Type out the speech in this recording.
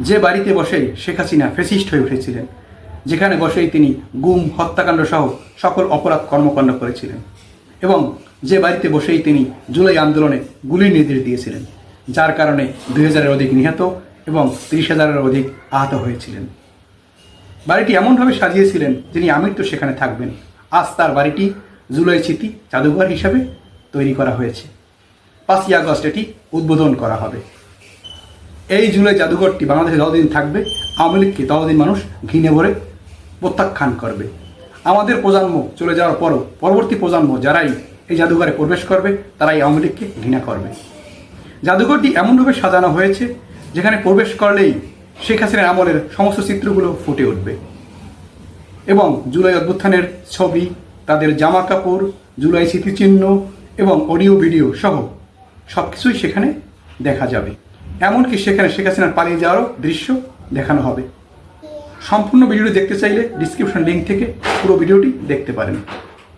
যে বাড়িতে বসেই শেখ হাসিনা ফেসিস্ট হয়ে উঠেছিলেন, যেখানে বসেই তিনি গুম, হত্যাকাণ্ড সহ সকল অপরাধ কর্মকাণ্ড করেছিলেন এবং যে বাড়িতে বসেই তিনি জুলাই আন্দোলনে গুলির নির্দেশ দিয়েছিলেন, যার কারণে দুই হাজারের অধিক নিহত এবং তিরিশ হাজারের অধিক আহত হয়েছিলেন। বাড়িটি এমনভাবে সাজিয়েছিলেন যিনি আমির তো সেখানে থাকবেন। আজ তার বাড়িটি জুলাই স্মৃতি জাদুঘর হিসাবে তৈরি করা হয়েছে। পাঁচই আগস্ট এটি উদ্বোধন করা হবে। এই জুলাই জাদুঘরটি বাংলাদেশে যতদিন থাকবে, আওয়ামী লীগকে ততদিন মানুষ ঘিনে ভরে প্রত্যাখ্যান করবে। আমাদের প্রজন্ম চলে যাওয়ার পরও, পরবর্তী প্রজন্ম যারাই এই জাদুঘরে প্রবেশ করবে, তারাই আওয়ামী লীগকে ঘৃণা করবে। জাদুঘরটি এমনভাবে সাজানো হয়েছে, যেখানে প্রবেশ করলেই শেখ হাসিনার আমলের সমস্ত চিত্রগুলো ফুটে উঠবে। এবং জুলাই অভ্যুত্থানের ছবি, তাদের জামা কাপড়, জুলাই স্মৃতিচিহ্ন এবং অডিও ভিডিও সহ সব কিছুই সেখানে দেখা যাবে। এমনকি সেখানে শেখ হাসিনার পালিয়ে যাওয়ারও দৃশ্য দেখানো হবে। সম্পূর্ণ ভিডিওটি দেখতে চাইলে ডিসক্রিপশন লিঙ্ক থেকে পুরো ভিডিওটি দেখতে পারেন।